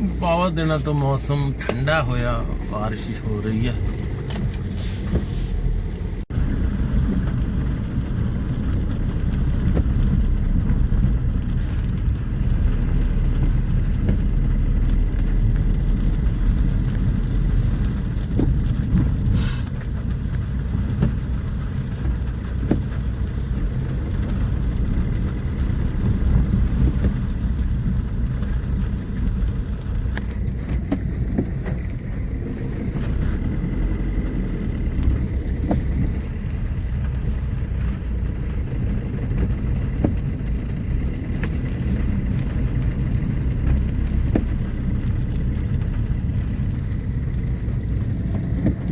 ਬਹੁਤ ਦਿਨਾਂ ਤੋਂ ਮੌਸਮ ਠੰਡਾ ਹੋਇਆ ਬਾਰਿਸ਼ ਹੋ ਰਹੀ ਹੈ।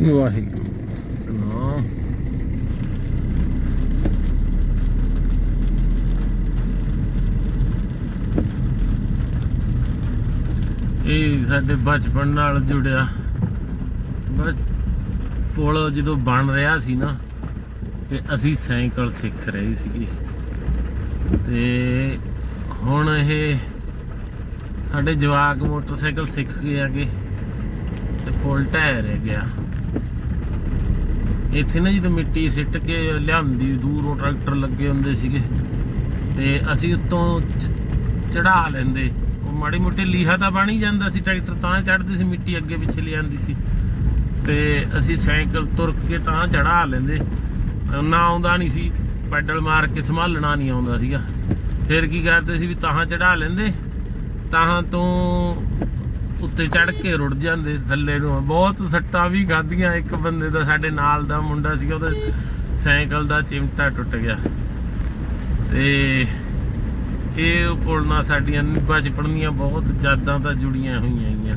ਵਾਹਿਗੁਰੂ। ਸਤਨਾਮ ਇਹ ਸਾਡੇ ਬਚਪਨ ਨਾਲ ਜੁੜਿਆ। ਬਸ ਪੁਲ ਜਦੋਂ ਬਣ ਰਿਹਾ ਸੀ ਨਾ, ਤੇ ਅਸੀਂ ਸਾਈਕਲ ਸਿੱਖ ਰਹੇ ਸੀਗੇ। ਤੇ ਹੁਣ ਇਹ ਸਾਡੇ ਜਵਾਕ ਮੋਟਰਸਾਈਕਲ ਸਿੱਖ ਗਏ ਆਗੇ ਤੇ ਪੁਲ ਢਹਿ ਰਹਿ ਗਿਆ। ਇੱਥੇ ਨਾ ਜਦੋਂ ਮਿੱਟੀ ਸਿੱਟ ਕੇ ਲਿਆਂਦੀ, ਦੂਰੋਂ ਟਰੈਕਟਰ ਲੱਗੇ ਹੁੰਦੇ ਸੀਗੇ, ਤੇ ਅਸੀਂ ਉੱਤੋਂ ਚੜਾ ਲੈਂਦੇ। ਉਹ ਮਾੜੀ ਮੋਟੀ ਲੀਹਾ ਤਾਂ ਬਣ ਹੀ ਜਾਂਦਾ ਸੀ ਟਰੈਕਟਰ, ਤਾਂ ਚੜਦੇ ਸੀ ਮਿੱਟੀ ਅੱਗੇ ਪਿੱਛੇ ਲਿਆਂਦੀ ਸੀ। ਤੇ ਅਸੀਂ ਸਾਈਕਲ ਤੁਰ ਕੇ ਤਾਂ ਚੜਾ ਲੈਂਦੇ। ਨਾ ਆਉਂਦਾ ਨਹੀਂ ਸੀ, ਪੈਡਲ ਮਾਰ ਕੇ ਸੰਭਾਲਣਾ ਨਹੀਂ ਆਉਂਦਾ ਸੀਗਾ। ਫਿਰ ਕੀ ਕਰਦੇ ਸੀ ਵੀ ਤਾਹਾਂ ਚੜਾ ਲੈਂਦੇ ਤਾਹਾਂ ਤੋਂ ਉੱਤੇ ਚੜ ਕੇ ਰੁੜ ਜਾਂਦੇ ਥੱਲੇ ਨੂੰ। ਬਹੁਤ ਸੱਟਾਂ ਵੀ ਖਾਧੀਆਂ। ਇੱਕ ਬੰਦੇ ਦਾ ਸਾਡੇ ਨਾਲ ਦਾ ਮੁੰਡਾ ਸੀਗਾ, ਉਹਦਾ ਸਾਈਕਲ ਦਾ ਚਿਮਟਾ ਟੁੱਟ ਗਿਆ। ਤੇ ਇਹ ਪੁਲ ਸਾਡੀਆਂ ਬਚਪਨ ਦੀਆਂ ਬਹੁਤ ਯਾਦਾਂ ਤਾਂ ਜੁੜੀਆਂ ਹੋਈਆਂ ਹੈਗੀਆਂ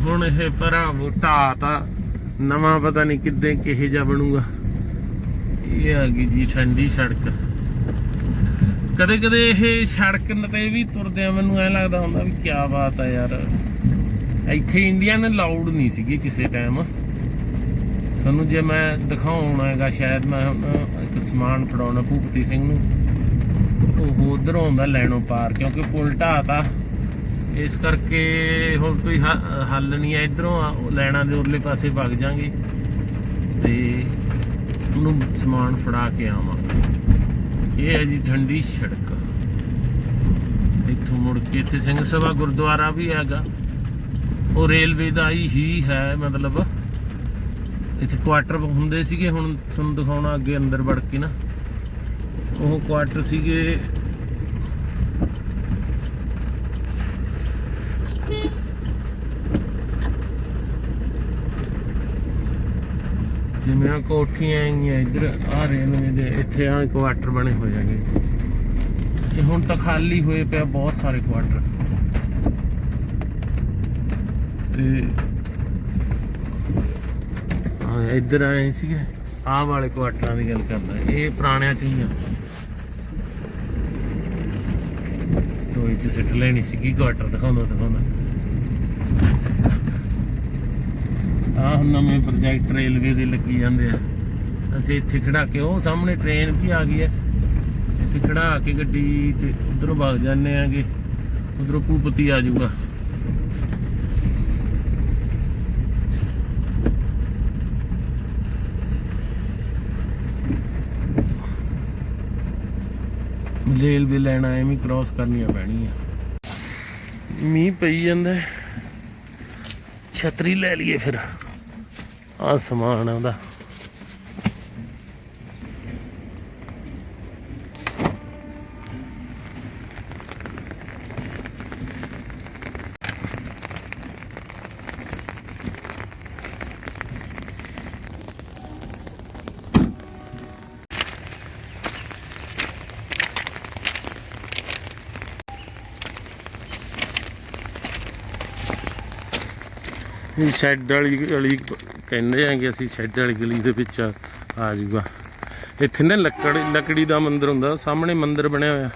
ਹੁਣ ਇਹ ਪਰਾਂ ਬੂਟਾ ਤਾਂ ਨਵਾਂ ਪਤਾ ਨਹੀਂ ਕਿੱਦਾਂ ਕਿਹੇ ਜਾ ਬਣੂਗਾ। ਇਹ ਆ ਗਈ ਜੀ, ਠੰਡੀ ਸੜਕ। ਕਦੇ ਕਦੇ ਇਹ ਸੜਕ ਤੇ ਵੀ ਤੁਰਦੇ ਆ ਮੈਨੂੰ ਐ ਲੱਗਦਾ ਹੁੰਦਾ ਵੀ ਕੀ ਬਾਤ ਆ ਯਾਰ। ਇੱਥੇ ਇੰਡੀਅਨ ਅਲਾਉਡ ਨਹੀਂ ਸੀਗੀ ਕਿਸੇ ਟਾਈਮ ਸਾਨੂੰ ਜੇ ਮੈਂ ਦਿਖਾਉਣਾ ਹੈਗਾ ਸ਼ਾਇਦ ਮੈਂ ਇੱਕ ਸਮਾਨ ਫੜਾਉਣਾ ਭੂਪਤੀ ਸਿੰਘ ਨੂੰ। ਉਹ ਉਧਰ ਆਉਂਦਾ ਲੈਣੋ ਪਾਰ, ਕਿਉਂਕਿ ਪੁਲ ਢਾਤਾ। ਇਸ ਕਰਕੇ ਹੁਣ ਕੋਈ ਹ- ਹੱਲ ਨਹੀਂ ਹੈ ਇਧਰੋਂ ਲੈਣਾ ਦੇ ਉਰਲੇ ਪਾਸੇ ਵਗ ਜਾਾਂਗੇ। ਤੇ ਉਹਨੂੰ ਸਮਾਨ ਫੜਾ ਕੇ ਆਵਾਂ। ਇਹ ਹੈ ਜੀ ਠੰਡੀ ਸੜਕ। ਇੱਥੋਂ ਮੁੜ ਕੇ ਇੱਥੇ ਸਿੰਘ ਸਭਾ ਗੁਰਦੁਆਰਾ ਵੀ ਹੈਗਾ। ਉਹ ਰੇਲਵੇ ਦਾ ਹੀ ਹੈ ਮਤਲਬ। ਇੱਥੇ ਕੁਆਟਰ ਹੁੰਦੇ ਸੀਗੇ, ਹੁਣ ਤੁਹਾਨੂੰ ਦਿਖਾਉਣਾ ਅੱਗੇ ਅੰਦਰ ਵੜ ਕੇ ਨਾ। ਉਹ ਕੁਆਟਰ ਸੀਗੇ ਜਿਵੇਂ ਆਹ ਕੋਠੀਆਂ ਆਈਆਂ, ਇੱਧਰ ਆ ਰੇਲਵੇ ਦੇ, ਇੱਥੇ ਆ ਕੁਆਟਰ ਬਣੇ ਹੋਏ ਹੈਗੇ। ਇਹ ਹੁਣ ਤਾਂ ਖਾਲੀ ਹੋਏ ਪਿਆ ਬਹੁਤ ਸਾਰੇ ਕੁਆਟਰ ਤੇ ਹਾਂ ਇੱਧਰ ਆਏ ਸੀਗੇ, ਆਹ ਵਾਲੇ ਕੁਆਟਰਾਂ ਦੀ ਗੱਲ ਕਰਦਾ, ਇਹ ਪੁਰਾਣਿਆਂ ਚ ਹੀ ਆ। ਟੋਈ ਚ ਸਿੱਟ ਲੈਣੀ ਸੀਗੀ ਕੁਆਟਰ ਦਿਖਾਉਂਦਾ ਦਿਖਾਉਂਦਾ। ਆਹ ਹੁਣ ਨਵੇਂ ਪ੍ਰੋਜੈਕਟ ਰੇਲਵੇ ਦੇ ਲੱਗੀ ਜਾਂਦੇ ਆ। ਅਸੀਂ ਇੱਥੇ ਖੜਾ ਕੇ, ਉਹ ਸਾਹਮਣੇ ਟ੍ਰੇਨ ਵੀ ਆ ਗਈ ਹੈ। ਇੱਥੇ ਖੜਾ ਕੇ ਗੱਡੀ ਤੇ ਉਧਰੋਂ ਵਗ ਜਾਂਦੇ ਆਗੇ। ਉਧਰੋਂ ਭੂਪਤੀ ਆ ਜਾਊਗਾ। ਰੇਲਵੇ ਲਾਈਨ ਆਏ ਹੀ ਕ੍ਰਾਸ ਕਰਨੀਆਂ ਪੈਣੀਆਂ ਮੀਂਹ ਪਈ ਜਾਂਦਾ ਹੈ। ਛਤਰੀ ਲੈ ਲਈਏ ਫਿਰ। ਆ ਸਮਾਨ ਆ ਉਹਦਾ ਇਹ ਸ਼ੈੱਡ ਵਾਲੀ ਗਲੀ ਕਹਿੰਦੇ ਆ ਅਸੀਂ ਸ਼ੈੱਡ ਵਾਲੀ ਗਲੀ ਦੇ ਵਿੱਚ ਆ ਜੂਗਾ ਇੱਥੇ ਨਾ ਲੱਕੜ, ਲੱਕੜੀ ਦਾ ਮੰਦਿਰ ਹੁੰਦਾ, ਸਾਹਮਣੇ ਮੰਦਿਰ ਬਣਿਆ ਹੋਇਆ।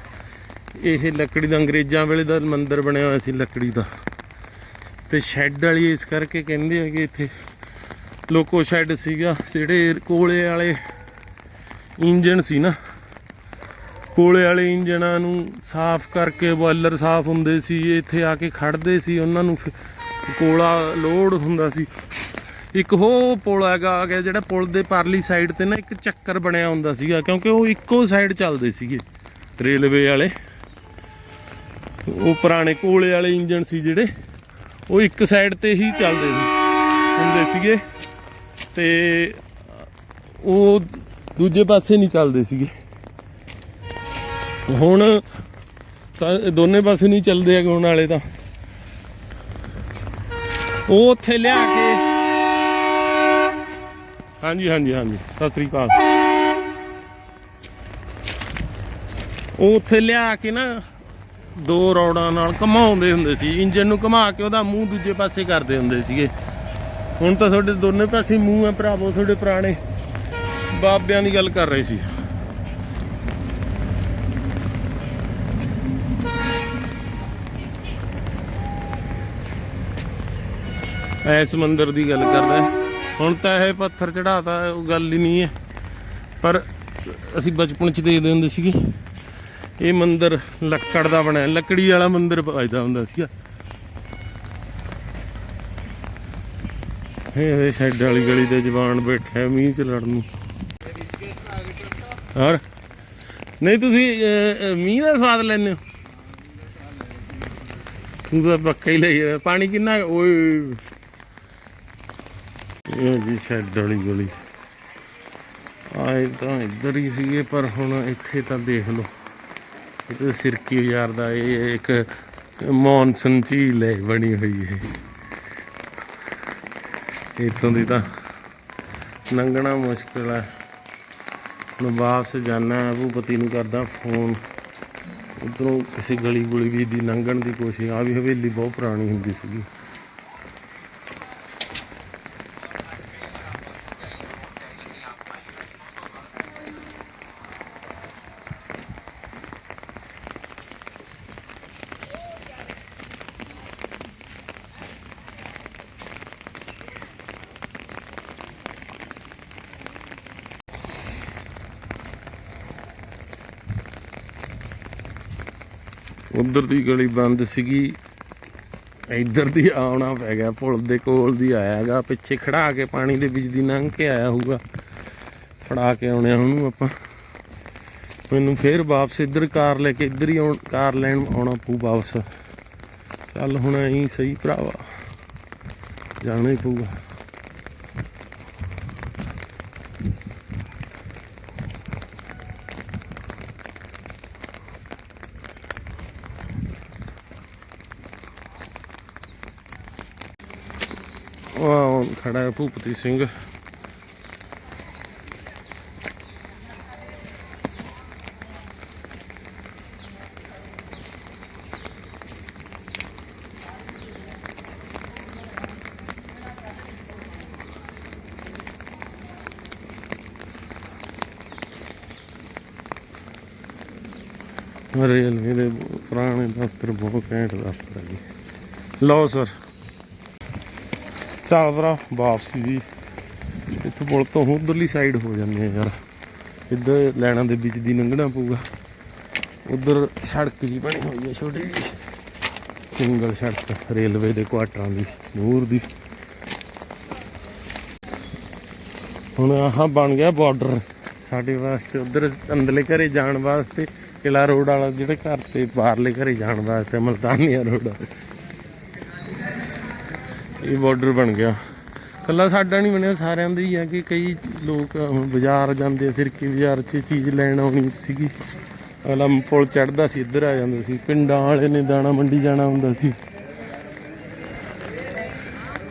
ਇਹ ਲੱਕੜੀ ਦਾ ਅੰਗਰੇਜ਼ਾਂ ਵੇਲੇ ਦਾ ਮੰਦਿਰ ਬਣਿਆ ਹੋਇਆ ਸੀ, ਲੱਕੜੀ ਦਾ। ਤੇ ਸ਼ੈੱਡ ਵਾਲੀ ਇਸ ਕਰਕੇ ਕਹਿੰਦੇ ਆ ਕਿ ਇੱਥੇ ਲੋਕੋ ਸ਼ੈੱਡ ਸੀਗਾ, ਜਿਹੜੇ ਕੋਲੇ ਵਾਲੇ ਇੰਜਨ ਸੀ ਨਾ, ਕੋਲੇ ਵਾਲੇ ਇੰਜਣਾਂ ਨੂੰ ਸਾਫ਼ ਕਰਕੇ ਬੋਇਲਰ ਸਾਫ਼ ਹੁੰਦੇ ਸੀ, ਇੱਥੇ ਆ ਕੇ ਖੜਦੇ ਸੀ, ਉਹਨਾਂ ਨੂੰ ਫਿਰ ਕੋਲਾ ਲੋਡ ਹੁੰਦਾ ਸੀ। ਇੱਕ ਉਹ ਪੁਲ ਹੈਗਾ, ਆ ਗਿਆ ਜਿਹੜਾ ਪੁਲ ਦੇ ਪਰਲੀ ਸਾਈਡ ਤੇ ਨਾ ਇੱਕ ਚੱਕਰ ਬਣਿਆ ਹੁੰਦਾ ਸੀਗਾ, ਕਿਉਂਕਿ ਉਹ ਇੱਕੋ ਸਾਈਡ ਚੱਲਦੇ ਸੀਗੇ, ਰੇਲਵੇ ਵਾਲੇ। ਉਹ ਪੁਰਾਣੇ ਕੋਲੇ ਵਾਲੇ ਇੰਜਣ ਸੀ ਜਿਹੜੇ, ਉਹ ਇੱਕ ਸਾਈਡ ਤੇ ਹੀ ਚੱਲਦੇ ਸੀ, ਹੁੰਦੇ ਸੀਗੇ। ਤੇ ਉਹ ਦੂਜੇ ਪਾਸੇ ਨਹੀਂ ਚੱਲਦੇ ਸੀਗੇ। ਹੁਣ ਤਾਂ ਦੋਨੇ ਪਾਸੇ ਨਹੀਂ ਚੱਲਦੇ ਹੈਗੇ ਹੁਣ ਵਾਲੇ ਤਾਂ। ਉਹ ਉੱਥੇ ਲਿਆ ਕੇ ਹਾਂਜੀ ਹਾਂਜੀ ਹਾਂਜੀ। ਸਤਿ ਸ੍ਰੀ ਅਕਾਲ। ਉਹ ਉੱਥੇ ਲਿਆ ਕੇ ਨਾ, ਦੋ ਰੌੜਾਂ ਨਾਲ ਘਮਾਉਂਦੇ ਹੁੰਦੇ ਸੀ। ਇੰਜਨ ਨੂੰ ਘੁਮਾ ਕੇ ਉਹਦਾ ਮੂੰਹ ਦੂਜੇ ਪਾਸੇ ਕਰਦੇ ਹੁੰਦੇ ਸੀਗੇ। ਹੁਣ ਤਾਂ ਤੁਹਾਡੇ ਦੋਨੇ ਪਾਸੇ ਮੂੰਹ ਹੈ ਭਰਾਵੋ, ਤੁਹਾਡੇ ਪੁਰਾਣੇ ਬਾਬਿਆਂ ਦੀ ਗੱਲ ਕਰ ਰਹੇ ਸੀ। ਐਸ ਮੰਦਿਰ ਦੀ ਗੱਲ ਕਰਦਾ। ਹੈ। ਹੁਣ ਤਾਂ ਇਹ ਪੱਥਰ ਚੜਾਤਾ ਉਹ ਗੱਲ ਹੀ ਨਹੀਂ ਹੈ। ਪਰ ਅਸੀਂ ਬਚਪਨ ਚ ਦੇਖਦੇ ਹੁੰਦੇ ਸੀਗੇ। ਇਹ ਮੰਦਿਰ ਲੱਕੜ ਦਾ ਬਣਿਆ, ਲੱਕੜੀ ਵਾਲਾ ਮੰਦਿਰ ਵੱਜਦਾ ਹੁੰਦਾ ਸੀਗਾ। ਇਹ ਸ਼ੈੱਡ ਵਾਲੀ ਗਲੀ ਦੇ ਜਵਾਨ ਬੈਠੇ ਮੀਂਹ ਚ ਲੜਨ ਨੂੰ। ਹੋਰ? ਨਹੀਂ, ਤੁਸੀਂ ਮੀਂਹ ਦਾ ਸਵਾਦ ਲੈਂਦੇ ਹੋ? ਤੂੰ ਤਾਂ ਪੱਕਾ ਹੀ ਲਈ ਜਾਂਦਾ। ਪਾਣੀ ਕਿੰਨਾ ਕੁ- ਓਏ। ਇਹ ਜੀ ਸ਼ੈੱਡ ਵਾਲੀ ਗਲੀ। ਆਏ ਤਾਂ ਇੱਧਰ ਹੀ ਸੀਗੇ, ਪਰ ਹੁਣ ਇੱਥੇ ਤਾਂ ਦੇਖ ਲਓ। ਇਹ ਤਾਂ ਸਿਰਕੀ ਬਾਜ਼ਾਰ ਦਾ ਇਹ ਇੱਕ ਮੌਨਸੂਨ ਝੀਲ ਹੈ, ਬਣੀ ਹੋਈ ਹੈ ਇੱਥੋਂ ਦੀ ਤਾਂ ਲੰਘਣਾ ਮੁਸ਼ਕਿਲ ਹੈ। ਹੁਣ ਵਾਪਸ ਜਾਣਾ ਭੂਪਤੀ ਨੂੰ ਕਰਦਾ ਫੋਨ। ਉਧਰੋਂ ਕਿਸੇ ਗਲੀ ਗੁਲੀ ਵੀ ਦੀ ਲੰਘਣ ਦੀ ਕੋਸ਼ਿਸ਼ ਆ ਵੀ ਹਵੇਲੀ ਬਹੁਤ ਪੁਰਾਣੀ ਹੁੰਦੀ ਸੀਗੀ। ਉਧਰ ਦੀ ਗਲੀ ਬੰਦ ਸੀਗੀ। ਇੱਧਰ ਦੀ ਆਉਣਾ ਪੈ ਗਿਆ। ਪੁਲ ਦੇ ਕੋਲ ਦੀ ਆਇਆ ਹੈਗਾ ਪਿੱਛੇ ਖੜਾ ਕੇ ਪਾਣੀ ਦੇ ਵਿੱਚ ਦੀ ਲੰਘ ਕੇ ਆਇਆ ਹੋਊਗਾ। ਫੜਾ ਕੇ ਆਉਣੇ ਉਹਨੂੰ ਆਪਾਂ। ਮੈਨੂੰ ਫੇਰ ਵਾਪਸ ਇੱਧਰ ਕਾਰ ਲੈ ਕੇ ਇੱਧਰ ਹੀ ਆਉਣ, ਕਾਰ ਲੈਣ ਆਉਣਾ ਪਊ ਵਾਪਸ। ਚੱਲ ਹੁਣ ਐਂ ਸਹੀ ਭਰਾਵਾ। ਜਾਣਾ ਹੀ ਪਊਗਾ। ਵਾਹ ਖੜਾ ਹੈ ਭੂਪਤੀ ਸਿੰਘ। ਰੇਲਵੇ ਦੇ ਪੁਰਾਣੇ ਦਫ਼ਤਰ ਬਹੁਤ ਘੈਂਟ ਦਫ਼ਤਰ ਹੈ ਜੀ। ਲਓ ਸਰ ਚੱਲ ਭਰਾ, ਵਾਪਸੀ ਦੀ ਇੱਥੋਂ ਪੁਲ ਤੋਂ ਉਧਰਲੀ ਸਾਈਡ ਹੋ ਜਾਂਦੇ ਆ ਯਾਰ। ਇੱਧਰ ਲੈਣਾ ਦੇ ਵਿੱਚ ਦੀ ਲੰਘਣਾ ਪਊਗਾ। ਉਧਰ ਸੜਕ ਜੀ ਬਣੀ ਹੋਈ ਹੈ ਛੋਟੀ ਜਿਹੀ। ਸਿੰਗਲ ਸੜਕ, ਰੇਲਵੇ ਦੇ ਕੁਆਟਰਾਂ ਦੀ, ਨੂਰ ਦੀ। ਹੁਣ ਆਹ ਬਣ ਗਿਆ ਬਾਰਡਰ ਸਾਡੇ ਵਾਸਤੇ ਉਧਰ ਅੰਦਰਲੇ ਘਰੇ ਜਾਣ ਵਾਸਤੇ ਕਿਲਾ ਰੋਡ ਵਾਲਾ, ਜਿਹੜੇ ਘਰ ਤੇ ਬਾਹਰਲੇ ਘਰੇ ਜਾਣ ਵਾਸਤੇ ਮਲਤਾਨੀਆ ਰੋਡ ਇਹ ਬਾਰਡਰ ਬਣ ਗਿਆ। ਕੱਲਾ ਸਾਡਾ ਨਹੀਂ ਬਣਿਆ, ਸਾਰਿਆਂ ਦਾ ਹੀ ਆ ਕਿ ਕਈ ਲੋਕ ਬਾਜ਼ਾਰ ਜਾਂਦੇ ਆ, ਸਿਰਕੀ ਬਾਜ਼ਾਰ 'ਚ ਚੀਜ਼ ਲੈਣ ਆਉਣੀ ਸੀਗੀ। ਅਗਲਾ ਪੁਲ ਚੜਦਾ ਸੀ, ਇੱਧਰ ਆ ਜਾਂਦਾ ਸੀ। ਪਿੰਡਾਂ ਵਾਲੇ ਨੇ ਦਾਣਾ ਮੰਡੀ ਜਾਣਾ ਹੁੰਦਾ ਸੀ।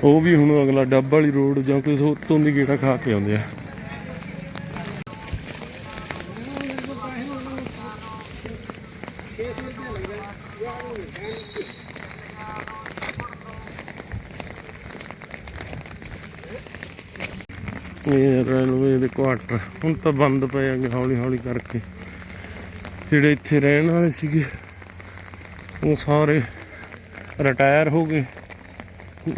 ਉਹ ਵੀ ਹੁਣ ਅਗਲਾ ਡੱਬ ਵਾਲੀ ਰੋਡ ਜਾਂ ਕਿਸੇ ਉੱਤੋਂ ਦੀ ਗੇੜਾ ਖਾ ਕੇ ਆਉਂਦੇ ਆ। ਰੇਲਵੇ ਦੇ ਕੁਆਟਰ। ਹੁਣ ਤਾਂ ਬੰਦ ਪਏ ਆ ਹੌਲੀ ਹੌਲੀ ਕਰਕੇ। ਜਿਹੜੇ ਇੱਥੇ ਰਹਿਣ ਵਾਲੇ ਸੀਗੇ, ਉਹ ਸਾਰੇ ਰਿਟਾਇਰ ਹੋ ਗਏ।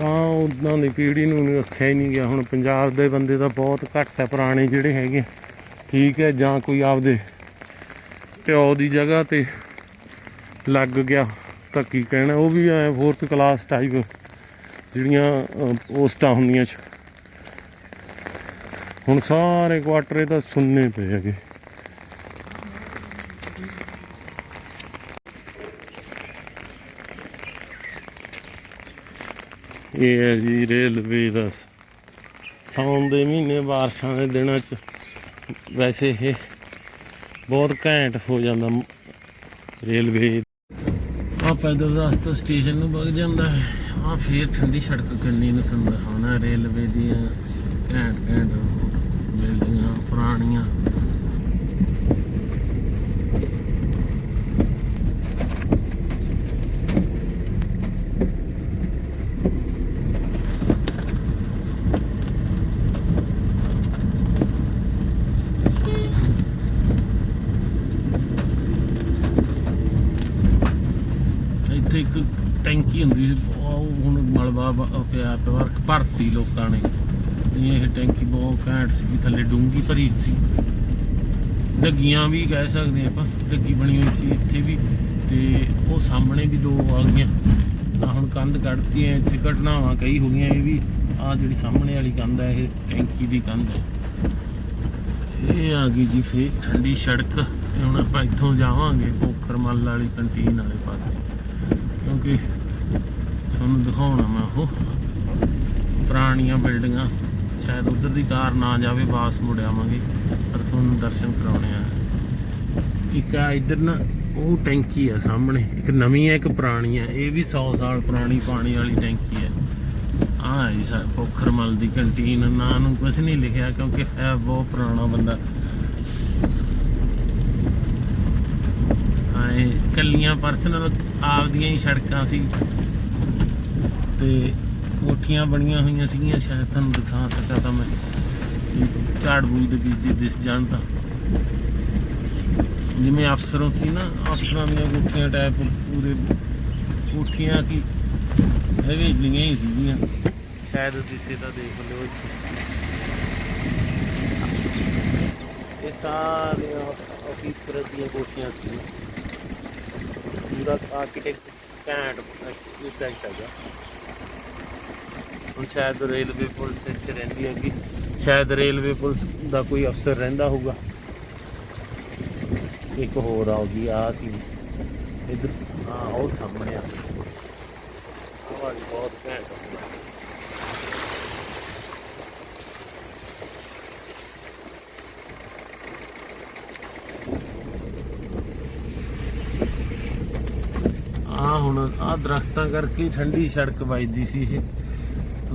ਆ ਉਦਾਂ ਦੀ ਪੀੜ੍ਹੀ ਨੂੰ ਰੱਖਿਆ ਹੀ ਨਹੀਂ ਗਿਆ। ਹੁਣ ਪੰਜਾਬ ਦੇ ਬੰਦੇ ਤਾਂ ਬਹੁਤ ਘੱਟ ਹੈ ਪੁਰਾਣੇ ਜਿਹੜੇ ਹੈਗੇ ਠੀਕ ਹੈ, ਜਾਂ ਕੋਈ ਆਪਦੇ ਪਿਓ ਦੀ ਜਗ੍ਹਾ ਤੇ ਲੱਗ ਗਿਆ ਤਾਂ ਕੀ ਕਹਿਣਾ। ਉਹ ਵੀ ਐ ਫੋਰਥ ਕਲਾਸ ਟਾਈਪ ਜਿਹੜੀਆਂ ਪੋਸਟਾਂ ਹੁੰਦੀਆਂ ਚ। ਹੁਣ ਸਾਰੇ ਕੁਆਟਰੇ ਤਾਂ ਸੁੰਨੇ ਪਏ ਹੈਗੇ। ਇਹ ਹੈ ਜੀ ਰੇਲਵੇ ਦਾ ਸਾਉਣ ਦੇ ਮਹੀਨੇ ਬਾਰਿਸ਼ਾਂ ਦੇ ਦਿਨਾਂ ਚ ਵੈਸੇ ਇਹ ਬਹੁਤ ਘੈਂਟ ਹੋ ਜਾਂਦਾ ਰੇਲਵੇ। ਆ ਪੈਦਲ ਰਸਤਾ ਸਟੇਸ਼ਨ ਨੂੰ ਵਗ ਜਾਂਦਾ ਹੈ। ਆ ਫੇਰ ਠੰਡੀ ਸੜਕ ਕੰਨੀ ਨੂੰ ਸੁਣਦਾ ਹੋਣਾ ਰੇਲਵੇ ਦੀਆਂ ਘੈਂਟ ਘੈਂਟ ਪੁਰਾਣੀਆਂ ਇੱਥੇ ਇੱਕ ਟੈਂਕੀ ਹੁੰਦੀ ਸੀ ਉਹ ਹੁਣ ਮਲਬਾ ਬ- ਪਿਆ ਭਰਤੀ ਲੋਕਾਂ ਨੇ। ਇਹ ਟੈਂਕੀ ਬਹੁਤ ਘੈਂਟ ਸੀ ਥੱਲੇ ਡੂੰਗੀ ਭਰੀ ਸੀ। ਡੱਗੀਆਂ ਵੀ ਕਹਿ ਸਕਦੇ ਆਪਾਂ, ਡੱਗੀ ਬਣੀ ਹੋਈ ਸੀ ਇੱਥੇ ਵੀ, ਤੇ ਉਹ ਸਾਹਮਣੇ ਵੀ ਦੋ ਆ ਗਈਆਂ ਆ ਹੁਣ ਕੰਧ ਕੱਢਤੀ ਐ, ਇੱਥੇ ਘਟਨਾਵਾਂ ਕਈ ਹੋ ਗਈਆਂ, ਇਹ ਵੀ ਆ ਜਿਹੜੀ ਸਾਹਮਣੇ ਵਾਲੀ ਕੰਧ ਹੈ ਇਹ ਟੈਂਕੀ ਦੀ ਕੰਧ ਹੈ ਇਹ ਆ ਗਈ ਜੀ ਫੇਰ ਠੰਡੀ ਸੜਕ, ਤੇ ਹੁਣ ਆਪਾਂ ਇੱਥੋਂ ਜਾਵਾਂਗੇ ਪੋਖਰ ਮੱਲ ਵਾਲੀ ਕੰਟੀਨ ਵਾਲੇ ਪਾਸੇ। ਕਿਉਂਕਿ ਤੁਹਾਨੂੰ ਦਿਖਾਉਣਾ ਮੈਂ ਉਹ ਪੁਰਾਣੀਆਂ ਬਿਲਡਿੰਗਾਂ। ਸ਼ਾਇਦ ਉਧਰ ਦੀ ਕਾਰ ਨਾ ਜਾਵੇ, ਵਾਪਸ ਮੁੜ ਆਵਾਂਗੇ। ਪਰ ਤੁਹਾਨੂੰ ਦਰਸ਼ਨ ਕਰਾਉਣੇ ਆ। ਇੱਕ ਆ ਇੱਧਰ ਨਾ, ਉਹ ਟੈਂਕੀ ਆ ਸਾਹਮਣੇ। ਇੱਕ ਨਵੀਂ ਹੈ ਇੱਕ ਪੁਰਾਣੀ ਹੈ ਇਹ ਵੀ 100 ਸਾਲ ਪੁਰਾਣੀ ਪਾਣੀ ਵਾਲੀ ਟੈਂਕੀ ਹੈ ਆ ਹੈ ਜੀ ਸਾ, ਪੋਖਰਮਲ ਦੀ ਕੰਟੀਨ। ਨਾਂ ਨੂੰ ਕੁਝ ਨਹੀਂ ਲਿਖਿਆ, ਕਿਉਂਕਿ ਹੈ ਬਹੁਤ ਪੁਰਾਣਾ ਬੰਦਾ। ਆਏ ਕੱਲੀਆਂ ਪਰਸਨਲ ਆਪਦੀਆਂ ਹੀ ਸੜਕਾਂ ਸੀ। ਤੇ ਕੋਠੀਆਂ ਬਣੀਆਂ ਹੋਈਆਂ ਸੀਗੀਆਂ, ਸ਼ਾਇਦ ਤੁਹਾਨੂੰ ਦਿਖਾ ਸਕਾਂ ਤਾਂ ਮੈਂ। ਝਾੜ ਬੂਈ ਦੇ ਵਿੱਚ ਦੀ ਦਿਸ ਜਾਣ ਤਾਂ। ਜਿਵੇਂ ਅਫਸਰੋਂ ਸੀ ਨਾ, ਅਫਸਰਾਂ ਦੀਆਂ ਕੋਠੀਆਂ ਟਾਈਪ ਪੂਰੇ ਕੋਠੀਆਂ ਕੀ ਇਹ ਵੀ ਹੀ ਸੀਗੀਆਂ। ਸ਼ਾਇਦ ਦਿਸੇ ਤਾਂ ਦੇਖ ਲਿਓ ਇੱਥੇ। ਇਹ ਸਾਰੀਆਂ ਅਫੀਸਰ ਦੀਆਂ ਕੋਠੀਆਂ ਸੀ ਪੂਰਾ ਆਰਕੀਟੈਕਟ ਘੈਂਟ ਆਰਕੀਟੈਕਟ ਹੈਗਾ। ਹੁਣ ਸ਼ਾਇਦ ਰੇਲਵੇ ਪੁਲਿਸ ਇੱਥੇ ਰਹਿੰਦੀ ਹੈਗੀ। ਸ਼ਾਇਦ ਰੇਲਵੇ ਪੁਲਿਸ ਦਾ ਕੋਈ ਅਫਸਰ ਰਹਿੰਦਾ ਹੋਊਗਾ। ਇੱਕ ਹੋਰ ਆਉਗੀ ਆ ਸੀ। ਇਧਰ ਆ ਉਹ ਸਾਹਮਣੇ ਆ। ਆਵਾਜ਼ ਬਹੁਤ ਘੈਂਟ ਆ ਹੁਣ, ਆ ਦਰਖਤਾਂ ਕਰਕੇ ਠੰਡੀ ਸੜਕ ਵੱਜਦੀ ਸੀ ਇਹ।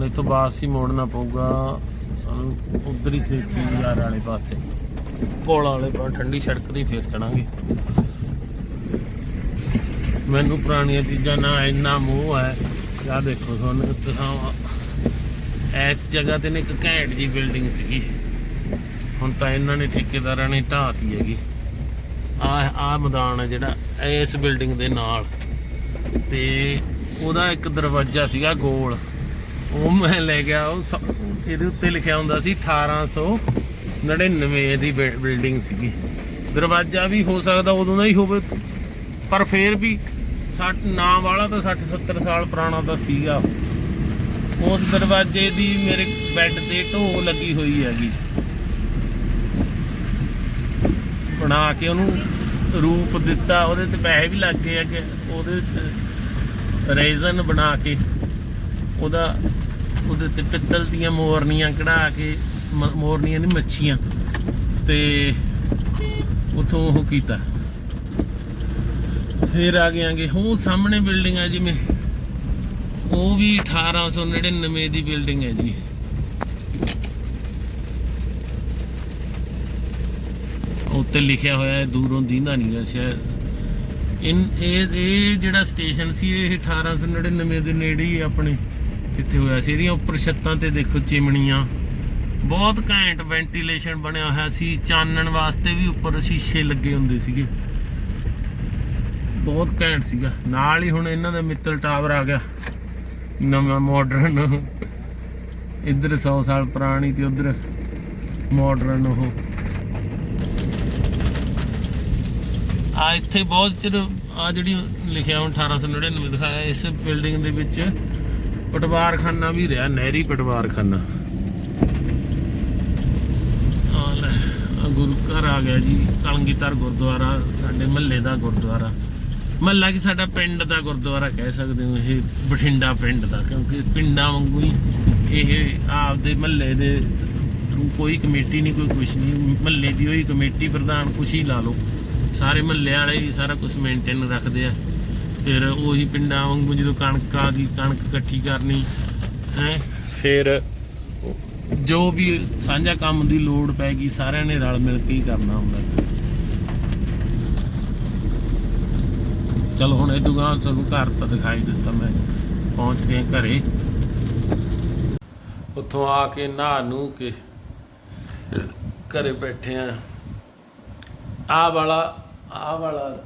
ਹੁਣ ਇੱਥੋਂ ਬਾਸ ਹੀ ਮੋੜਨਾ ਪਊਗਾ। ਸਾਨੂੰ ਉਧਰ ਹੀ ਸੇਖੀ ਯਾਰ ਵਾਲੇ ਪਾਸੇ। ਪੁਲ ਵਾਲੇ ਪਾ, ਠੰਡੀ ਸੜਕ ਤੇ ਹੀ ਫੇਰ ਚੜਾਂਗੇ। ਮੈਨੂੰ ਪੁਰਾਣੀਆਂ ਚੀਜ਼ਾਂ ਨਾਲ ਇੰਨਾ ਮੋਹ ਹੈ। ਆ ਦੇਖੋ ਤੁਹਾਨੂੰ ਇਸ ਦਿਖਾਵਾਂ ਇਸ ਜਗ੍ਹਾ ਤੇ ਨੇ ਇੱਕ ਘੈਂਟ ਜੀ ਬਿਲਡਿੰਗ ਸੀਗੀ। ਹੁਣ ਤਾਂ ਇਹਨਾਂ ਨੇ ਠੇਕੇਦਾਰਾਂ ਨੇ ਢਾਤੀ ਹੈਗੀ। ਆ ਆ ਮੈਦਾਨ ਹੈ ਜਿਹੜਾ ਇਸ ਬਿਲਡਿੰਗ ਦੇ ਨਾਲ। ਤੇ ਉਹਦਾ ਇੱਕ ਦਰਵਾਜ਼ਾ ਸੀਗਾ ਗੋਲ। ਉਹ ਮੈਂ ਲੈ ਗਿਆ ਉਹ ਸ- ਇਹਦੇ ਉੱਤੇ ਲਿਖਿਆ ਹੁੰਦਾ ਸੀ 1899 ਦੀ ਬਿਲ ਬਿਲਡਿੰਗ ਸੀਗੀ। ਦਰਵਾਜ਼ਾ ਵੀ ਹੋ ਸਕਦਾ ਉਦੋਂ ਦਾ ਹੀ ਹੋਵੇ, ਪਰ ਫੇਰ ਵੀ ਸੱਠ, ਨਾਂ ਵਾਲਾ ਤਾਂ 60 70 ਸਾਲ ਪੁਰਾਣਾ ਤਾਂ ਸੀਗਾ। ਉਸ ਦਰਵਾਜ਼ੇ ਦੀ ਮੇਰੇ ਬੈੱਡ ਤੇ ਢੋ ਲੱਗੀ ਹੋਈ ਹੈਗੀ। ਬਣਾ ਕੇ ਉਹਨੂੰ ਰੂਪ ਦਿੱਤਾ, ਉਹਦੇ ਤੇ ਪੈਸੇ ਵੀ ਲੱਗ ਗਏ ਆ ਉਹਦੇ ਤੇ ਰੇਜ਼ਨ ਬਣਾ ਕੇ। ਉਹਦਾ ਉਹਦੇ ਤੇ ਪਿੱਤਲ ਦੀਆਂ ਮੋਰਨੀਆਂ ਕਢਾ ਕੇ ਮ- ਮੋਰਨੀਆਂ ਨਹੀਂ, ਮੱਛੀਆਂ। ਤੇ ਉਥੋਂ ਉਹ ਕੀਤਾ। ਫਿਰ ਆ ਗਏ ਆਂਗੇ। ਉਹ ਸਾਹਮਣੇ ਬਿਲਡਿੰਗ ਹੈ ਜਿਵੇਂ। ਉਹ ਵੀ 1899 ਦੀ ਬਿਲਡਿੰਗ ਹੈ ਜੀ। ਉੱਤੇ ਲਿਖਿਆ ਹੋਇਆ ਹੈ, ਦੂਰੋਂ ਦੀਂਦਾ ਨਹੀਂ ਗਾ ਸ਼ਾਇਦ। ਇਹ ਇਹ ਜਿਹੜਾ ਸਟੇਸ਼ਨ ਸੀ, ਇਹ 1899 ਦੇ ਨੇੜੇ ਹੀ ਆਪਣੇ। ਕਿੱਥੇ ਹੋਇਆ ਸੀ? ਇਹਦੀਆਂ ਉੱਪਰ ਛੱਤਾਂ ਤੇ ਦੇਖੋ ਚਿਮਣੀਆਂ ਬਹੁਤ ਘੈਂਟ ਵੈਂਟੀਲੇਸ਼ਨ ਬਣਿਆ ਹੋਇਆ ਸੀ। ਚਾਨਣ ਵਾਸਤੇ ਵੀ ਉੱਪਰ ਸ਼ੀਸ਼ੇ ਲੱਗੇ ਹੁੰਦੇ ਸੀਗੇ। ਬਹੁਤ ਘੈਂਟ ਸੀਗਾ। ਨਾਲ ਹੀ ਹੁਣ ਇਹਨਾਂ ਦਾ ਮਿੱਤਲ ਟਾਵਰ ਆ ਗਿਆ। ਨਵਾਂ ਮਾਡਰਨ ਇੱਧਰ 100 ਸਾਲ ਪੁਰਾਣੀ ਤੇ ਉਧਰ ਮਾਡਰਨ ਉਹ। ਆ ਇੱਥੇ ਬਹੁਤ ਚਿਰ ਆ ਜਿਹੜੀ ਲਿਖਿਆ ਹੁਣ 1899 ਦਿਖਾਇਆ, ਇਸ ਬਿਲਡਿੰਗ ਦੇ ਵਿੱਚ। ਪਟਵਾਰਖਾਨਾ ਵੀ ਰਿਹਾ, ਨਹਿਰੀ ਪਟਵਾਰਖਾਨਾ। ਆ ਗੁਰੂ ਘਰ ਆ ਗਿਆ ਜੀ, ਕਲਗੀਧਰ ਗੁਰਦੁਆਰਾ, ਸਾਡੇ ਮਹੱਲੇ ਦਾ ਗੁਰਦੁਆਰਾ। ਮਹੱਲਾ ਕੀ ਸਾਡਾ ਪਿੰਡ ਦਾ ਗੁਰਦੁਆਰਾ ਕਹਿ ਸਕਦੇ ਹੋ, ਇਹ ਬਠਿੰਡਾ ਪਿੰਡ ਦਾ, ਕਿਉਂਕਿ ਪਿੰਡਾਂ ਵਾਂਗੂ ਹੀ ਇਹ ਆਪਦੇ ਮਹੱਲੇ ਦੇ ਥਰੂ ਕੋਈ ਕਮੇਟੀ ਨਹੀਂ, ਕੋਈ ਕੁਛ ਨਹੀਂ, ਮਹੱਲੇ ਦੀ ਉਹੀ ਕਮੇਟੀ ਪ੍ਰਧਾਨ ਕੁਛ ਹੀ ਲਾ ਲਓ। ਸਾਰੇ ਮਹੱਲੇ ਵਾਲੇ ਹੀ ਸਾਰਾ ਕੁਝ ਮੇਨਟੇਨ ਰੱਖਦੇ ਆ। ਫਿਰ ਉਹੀ ਪਿੰਡਾਂ ਵਾਂਗੂ ਜਦੋਂ ਕਣਕ ਆ ਗਈ, ਕਣਕ ਇਕੱਠੀ ਕਰਨੀ, ਹੈ? ਫਿਰ ਜੋ ਵੀ ਸਾਂਝਾ ਕੰਮ ਦੀ ਲੋੜ ਪੈ ਗਈ, ਸਾਰਿਆਂ ਨੇ ਰਲ ਮਿਲ ਕੇ ਹੀ ਕਰਨਾ ਹੁੰਦਾ। ਚਲੋ ਹੁਣ ਇਹ ਦੁਕਾਨ ਤੁਹਾਨੂੰ ਘਰ ਤਾਂ ਦਿਖਾਈ ਦਿੱਤਾ ਮੈਂ। ਪਹੁੰਚ ਗਏ ਘਰੇ। ਉੱਥੋਂ ਆ ਕੇ ਨਹਾ ਨੂ ਕੇ ਘਰੇ ਬੈਠੇ ਆ ਆ ਵਾਲਾ ਆ ਵਾਲਾ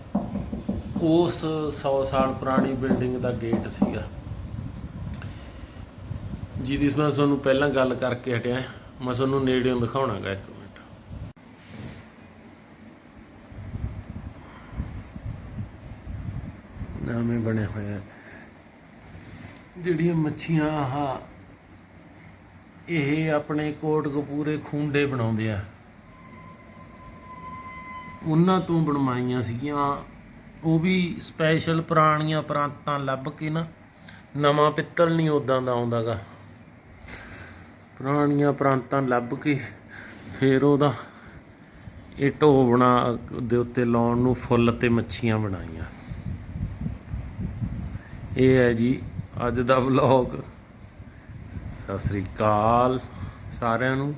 ਉਸ 100 ਸਾਲ ਪੁਰਾਣੀ ਬਿਲਡਿੰਗ ਦਾ ਗੇਟ ਸੀਗਾ। ਜਿਹਦੀ ਮੈਂ ਤੁਹਾਨੂੰ ਪਹਿਲਾਂ ਗੱਲ ਕਰਕੇ ਹਟਿਆ, ਮੈਂ ਤੁਹਾਨੂੰ ਨੇੜਿਓਂ ਦਿਖਾਉਣਾਗਾ ਇੱਕ ਮਿੰਟ। ਨਾਮੇ ਬਣਿਆ ਹੋਇਆ ਜਿਹੜੀਆਂ ਮੱਛੀਆਂ ਆ ਇਹ ਆਪਣੇ ਕੋਟ ਕੋਟਕਪੂਰੇ ਖੁੰਡੇ ਬਣਾਉਂਦੇ ਆ। ਉਹਨਾਂ ਤੋਂ ਬਣਵਾਈਆਂ ਸੀਗੀਆਂ ਉਹ ਵੀ ਸਪੈਸ਼ਲ ਪੁਰਾਣੀਆਂ ਪ੍ਰਾਂਤਾਂ ਲੱਭ ਕੇ ਨਾ ਨਵਾਂ ਪਿੱਤਲ ਨਹੀਂ ਉਦਾਂ ਦਾ ਆਉਂਦਾਗਾ। ਪੁਰਾਣੀਆਂ ਪ੍ਰਾਂਤਾਂ ਲੱਭ ਕੇ ਫਿਰ ਉਹਦਾ ਇਹ ਢੋ ਬਣਾ ਦੇ ਉੱਤੇ ਲਾਉਣ ਨੂੰ ਫੁੱਲ ਤੇ ਮੱਛੀਆਂ ਬਣਾਈਆਂ। ਇਹ ਹੈ ਜੀ ਅੱਜ ਦਾ ਵਲੌਗ ਸਤਿ ਸ੍ਰੀ ਅਕਾਲ ਸਾਰਿਆਂ ਨੂੰ।